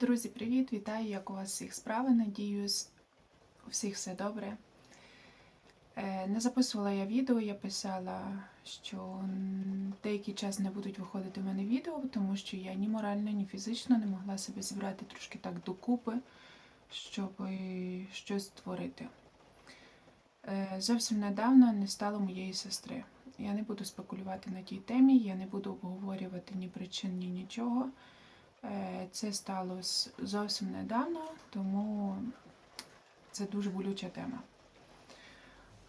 Друзі, привіт! Вітаю! Як у вас всіх справи? Надіюсь, у всіх все добре. Е, Не записувала я відео, я писала, що деякий час не будуть виходити в мене відео, тому що я ні морально, ні фізично не могла себе зібрати трошки так докупи, щоб щось створити. Е, Зовсім недавно не стало моєї сестри. Я не буду спекулювати на тій темі, я не буду обговорювати ні причин, ні нічого. Е, Це сталося зовсім недавно, тому це дуже болюча тема.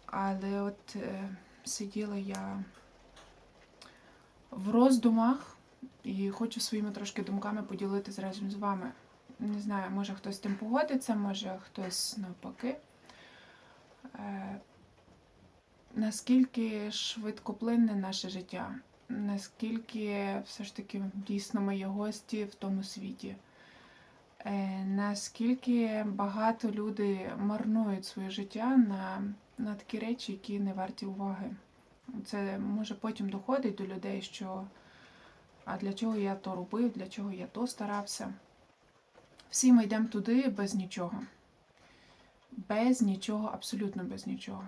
Але от е, сиділа я в роздумах і хочу своїми трошки думками поділитися разом з вами. Не знаю, може хтось з тим погодиться, може хтось навпаки. Е, Наскільки швидкоплинне наше життя, наскільки все ж таки дійсно є гості в тому світі, Е, наскільки багато люди марнують своє життя на, на такі речі, які не варті уваги. Це може потім доходить до людей, що а для чого я то робив, для чого я то старався. Всі ми йдемо туди без нічого. Без нічого, абсолютно без нічого.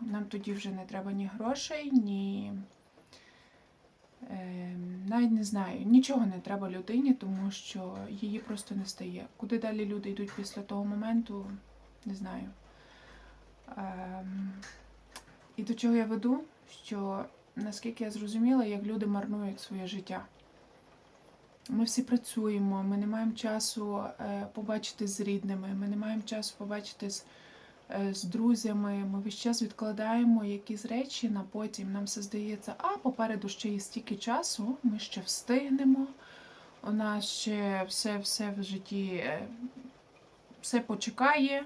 Нам тоді вже не треба ні грошей, ні. Е, навіть не знаю, нічого не треба людині, тому що її просто не стає. Куди далі люди йдуть після того моменту, не знаю. Ем, і до чого я веду, що наскільки я зрозуміла, як люди марнують своє життя. Ми всі працюємо, ми не маємо часу е, побачити з рідними, ми не маємо часу побачити з з друзями. Ми весь час відкладаємо якісь речі на потім. Нам все здається, а попереду ще є стільки часу, ми ще встигнемо. У нас ще все, все в житті е, все почекає.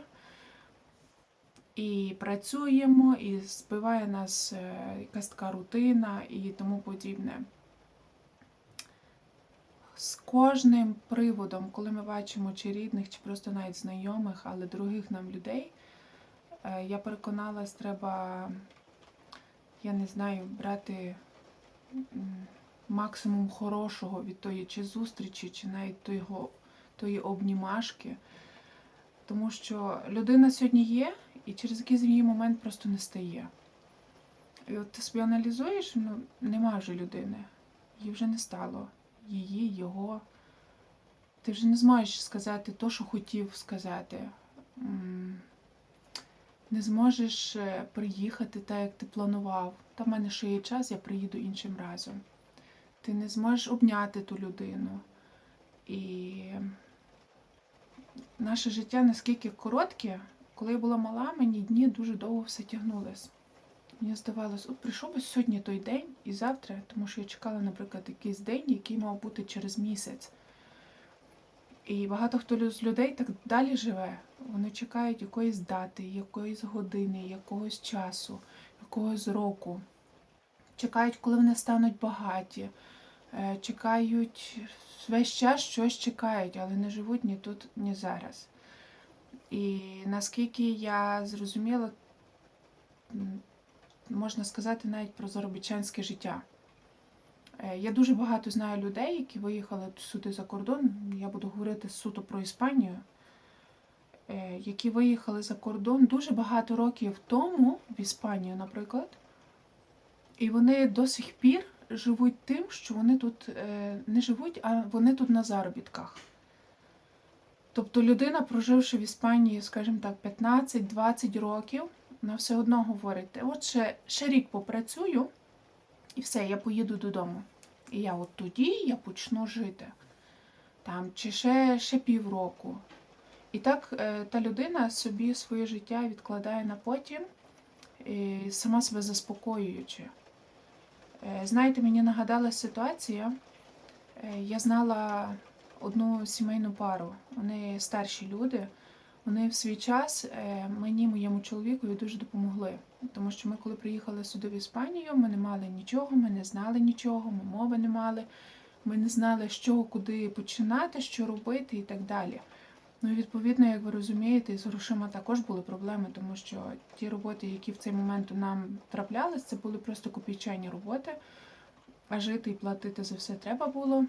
І працюємо, і збиває нас е, якась така рутина і тому подібне. З кожним приводом, коли ми бачимо чи рідних, чи просто навіть знайомих, але других нам людей, е, я переконалась, треба, я не знаю, брати максимум хорошого від тої чи зустрічі, чи навіть того, тої обнімашки. Тому що людина сьогодні є, і через якийсь її момент просто не стає. І от ти собі аналізуєш, ну нема вже людини, її вже не стало її, його. Ти вже не зможеш сказати то, що хотів сказати. Не зможеш е, приїхати так, як ти планував. Та в мене ще є час, я приїду іншим разом. Ти не зможеш обняти ту людину. І наше життя наскільки коротке, коли я була мала, мені дні дуже довго все тягнулось. Мені здавалось, от прийшов би сьогодні той день і завтра, тому що я чекала, наприклад, якийсь день, який мав бути через місяць. І багато хто з людей так далі живе. Вони чекають якоїсь дати, якоїсь години, якогось часу, якогось року. Чекають, коли вони стануть багаті. Е, Чекають весь час щось чекають, але не живуть ні тут, ні зараз. І наскільки я зрозуміла, можна сказати навіть про заробітчанське життя. Е, Я дуже багато знаю людей, які виїхали сюди за кордон. Я буду говорити суто про Іспанію, е, які виїхали за кордон дуже багато років тому, в Іспанію, наприклад. І вони до сих пір живуть тим, що вони тут е, не живуть, а вони тут на заробітках. Тобто людина, проживши в Іспанії, скажімо так, 15-20 років, вона все одно говорить, от ще, ще рік попрацюю, і все, я поїду додому. І я от тоді я почну жити. Там, чи ще, ще півроку. І так е, та людина собі своє життя відкладає на потім, і сама себе заспокоюючи. Е, знаєте, мені нагадала ситуація. Е, я знала одну сімейну пару. Вони старші люди. Вони в свій час е, мені, моєму чоловікові дуже допомогли. Тому що ми, коли приїхали сюди в Іспанію, ми не мали нічого, ми не знали нічого, ми мови не мали, ми не знали, що, куди починати, що робити і так далі. Ну і відповідно, як ви розумієте, з грошима також були проблеми, тому що ті роботи, які в цей момент нам траплялись, це були просто копійчані роботи, а жити і платити за все треба було.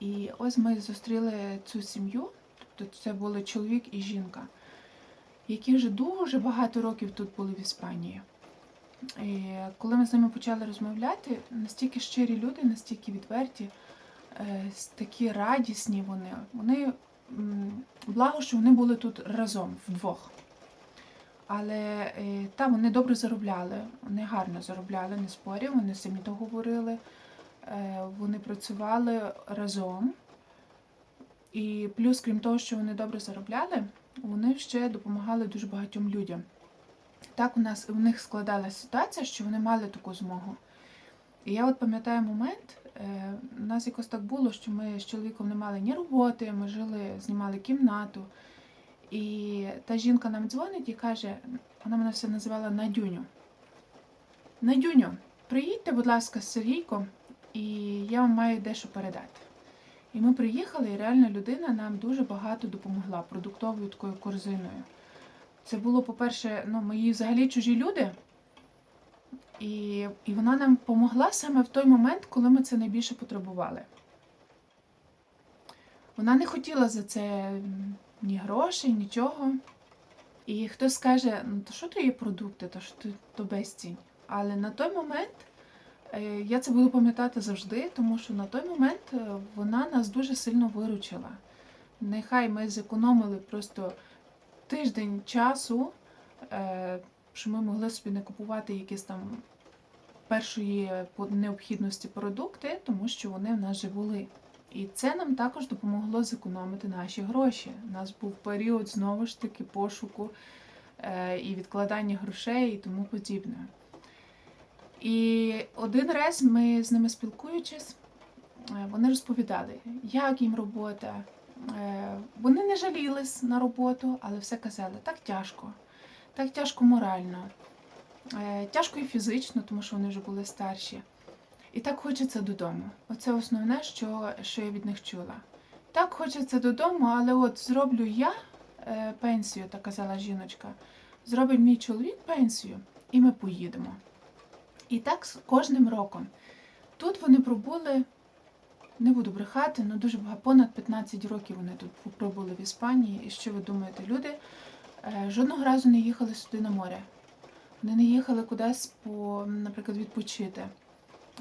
І ось ми зустріли цю сім'ю, це були чоловік і жінка, які вже дуже багато років тут були в Іспанії. І коли ми з ними почали розмовляти, настільки щирі люди, настільки відверті, е, такі радісні вони. Вони благо, що вони були тут разом вдвох. Але е, там вони добре заробляли, вони гарно заробляли, не спорю, вони самі то говорили. Е, Вони працювали разом. І плюс, крім того, що вони добре заробляли, вони ще допомагали дуже багатьом людям. Так у нас у них складалася ситуація, що вони мали таку змогу. І я от пам'ятаю момент, е, у нас якось так було, що ми з чоловіком не мали ні роботи, ми жили, знімали кімнату. І та жінка нам дзвонить і каже, вона мене все називала Надюню. Надюню, приїдьте, будь ласка, з Сергійком, і я вам маю дещо передати. І ми приїхали, і реально людина нам дуже багато допомогла продуктовою такою корзиною. Це було, по-перше, ну, мої взагалі чужі люди. І, і вона нам допомогла саме в той момент, коли ми це найбільше потребували. Вона не хотіла за це ні грошей, нічого. І хтось скаже, ну то що то є продукти, то що то, безцінь. Але на той момент я це буду пам'ятати завжди, тому що на той момент е, вона нас дуже сильно виручила. Нехай ми зекономили просто тиждень часу, е, що ми могли собі не купувати якісь там першої необхідності продукти, тому що вони в нас вже були. І це нам також допомогло зекономити наші гроші. У нас був період знову ж таки пошуку е, і відкладання грошей і тому подібне. І один раз ми з ними спілкуючись, е, вони розповідали, як їм робота. Е, Вони не жалілись на роботу, але все казали, так тяжко, так тяжко морально, е, тяжко і фізично, тому що вони вже були старші. І так хочеться додому. Оце основне, що, що я від них чула. Так хочеться додому, але от зроблю я пенсію, так казала жіночка. Зробить мій чоловік пенсію, і ми поїдемо. І так з кожним роком. Тут вони пробули, не буду брехати, ну дуже багато, понад 15 років вони тут пробули в Іспанії. І що ви думаєте, люди е, жодного разу не їхали сюди на море. Вони не їхали кудись, по, наприклад, відпочити.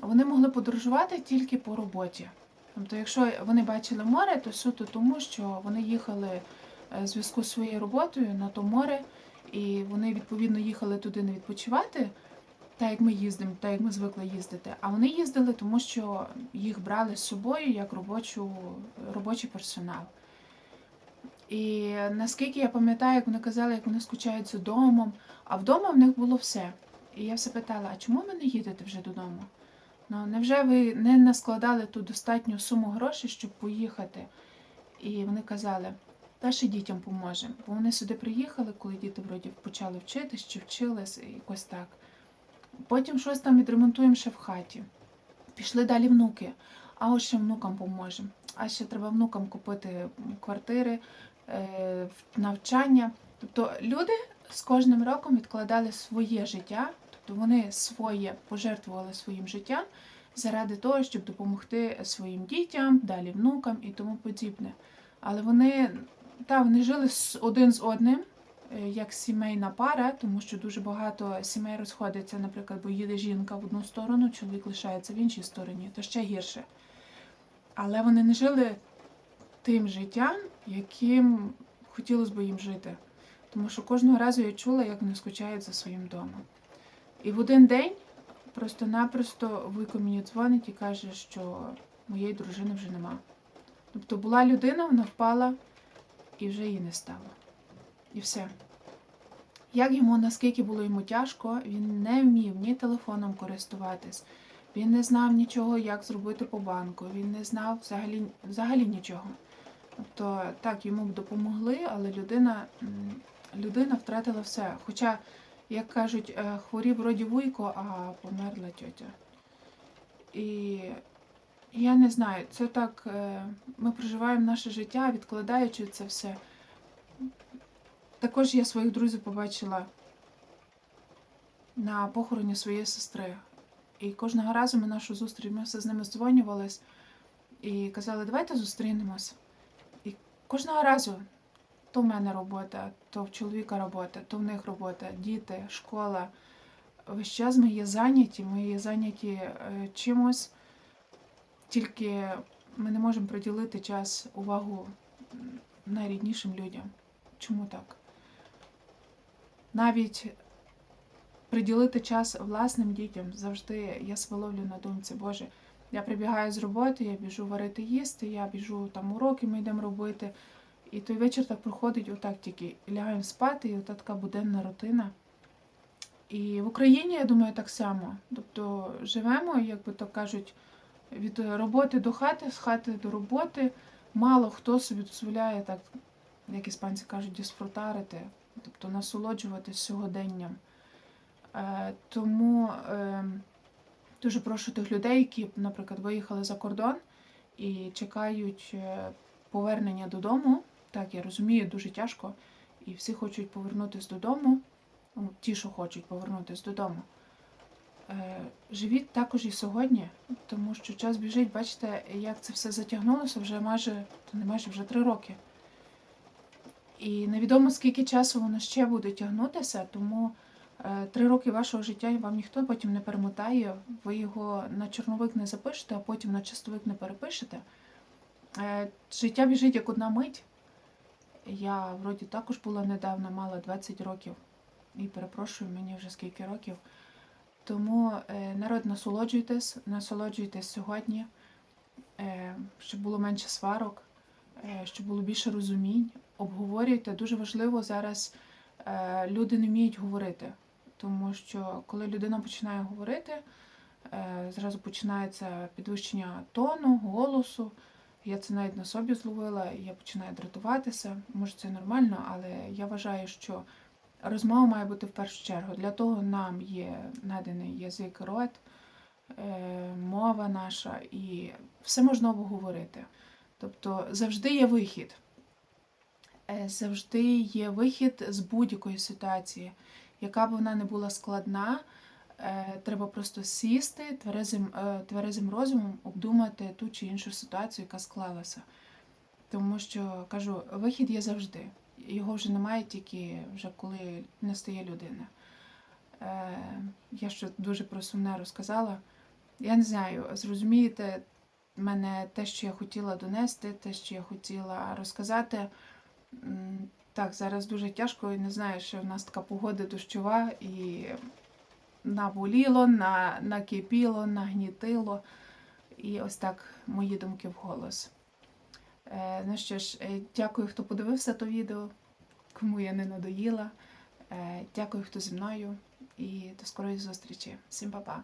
Вони могли подорожувати тільки по роботі. Тобто, якщо вони бачили море, то суто тому, що вони їхали е, в зв'язку з своєю роботою на то море, і вони відповідно їхали туди не відпочивати, так як ми їздимо, так як ми звикли їздити. А вони їздили, тому що їх брали з собою як робочу, робочий персонал. І наскільки я пам'ятаю, як вони казали, як вони скучають за домом, а вдома в них було все. І я все питала: а чому ви не їдете вже додому? Ну, невже ви не наскладали ту достатню суму грошей, щоб поїхати? І вони казали, та ще дітям поможемо. Бо вони сюди приїхали, коли діти вроді почали вчитись чи вчились, якось так. Потім щось там відремонтуємо ще в хаті. Пішли далі внуки, а ось ще внукам поможемо. А ще треба внукам купити квартири, е, навчання. Тобто люди з кожним роком відкладали своє життя, тобто вони своє пожертвували своїм життям заради того, щоб допомогти своїм дітям, далі внукам і тому подібне. Але вони, та, вони жили один з одним, як сімейна пара, тому що дуже багато сімей розходиться, наприклад, бо їде жінка в одну сторону, чоловік лишається в іншій стороні, то ще гірше. Але вони не жили тим життям, яким хотілося б їм жити. Тому що кожного разу я чула, як вони скучають за своїм домом. І в один день просто-напросто Вуйко мені дзвонить і каже, що моєї дружини вже нема. Тобто була людина, вона впала і вже її не стало. І все. Як йому, наскільки було йому тяжко, він не вмів ні телефоном користуватись, він не знав нічого, як зробити по банку, він не знав взагалі, взагалі нічого. Тобто, так, йому б допомогли, але людина, людина втратила все. Хоча, як кажуть, е, хворів вроді вуйко, а померла тьотя. І я не знаю, це так, е, ми проживаємо наше життя, відкладаючи це все. Також я своїх друзів побачила на похороні своєї сестри. І кожного разу ми нашу зустріч, ми все з ними здзвонювались. і казали, давайте зустрінемось. І кожного разу то в мене робота, то в чоловіка робота, то в них робота, діти, школа. Весь час ми є зайняті, ми є зайняті е, чимось, тільки ми не можемо приділити час, увагу найріднішим людям. Чому так? Навіть приділити час власним дітям завжди я себе на думці, Боже, я прибігаю з роботи, я біжу варити їсти, я біжу там уроки, ми йдемо робити. І той вечір так проходить отак тільки. Лягаємо спати, і ота така буденна рутина. І в Україні, я думаю, так само. Тобто живемо, як би то кажуть, від роботи до хати, з хати до роботи. Мало хто собі дозволяє так, як іспанці кажуть, дісфрутарити, тобто насолоджуватись сьогоденням. Е, тому е, дуже прошу тих людей, які, наприклад, виїхали за кордон і чекають е, повернення додому. Так, я розумію, дуже тяжко, і всі хочуть повернутися додому. Ну, ті, що хочуть повернутися додому. Живіть також і сьогодні, тому що час біжить, бачите, як це все затягнулося вже майже, то не майже вже три роки. І невідомо скільки часу воно ще буде тягнутися, тому е, три роки вашого життя вам ніхто потім не перемотає, ви його на чорновик не запишете, а потім на чистовик не перепишете. Е, життя біжить як одна мить. Я вроді також була недавно, мала 20 років. І перепрошую, мені вже скільки років. Тому е, народ, насолоджуйтесь, насолоджуйтесь сьогодні, щоб було менше сварок, щоб було більше розумінь. Обговорюйте. Дуже важливо зараз е, люди не вміють говорити, тому що коли людина починає говорити, е, зразу починається підвищення тону, голосу. Я це навіть на собі зловила, я починаю дратуватися. Може, це нормально, але я вважаю, що розмова має бути в першу чергу. Для того нам є наданий язик рот, е, мова наша, і все можна обговорити. Тобто завжди є вихід. Е, Завжди є вихід з будь-якої ситуації, яка б вона не була складна. е, Треба просто сісти тверезим, е, тверезим розумом, обдумати ту чи іншу ситуацію, яка склалася. Тому що кажу, вихід є завжди. Його вже немає тільки вже коли не стає людина. Я ще дуже про сумне розказала. Я не знаю, зрозумієте мене те, що я хотіла донести, те, що я хотіла розказати. Так, зараз дуже тяжко і не знаю, що в нас така погода дощова і наболіло, на, накипіло, нагнітило. І ось так мої думки вголос. Е, ну що ж, е, дякую, хто подивився то відео, кому я не надоїла. Е, дякую, хто зі мною. І до скорої зустрічі. Всім па-па!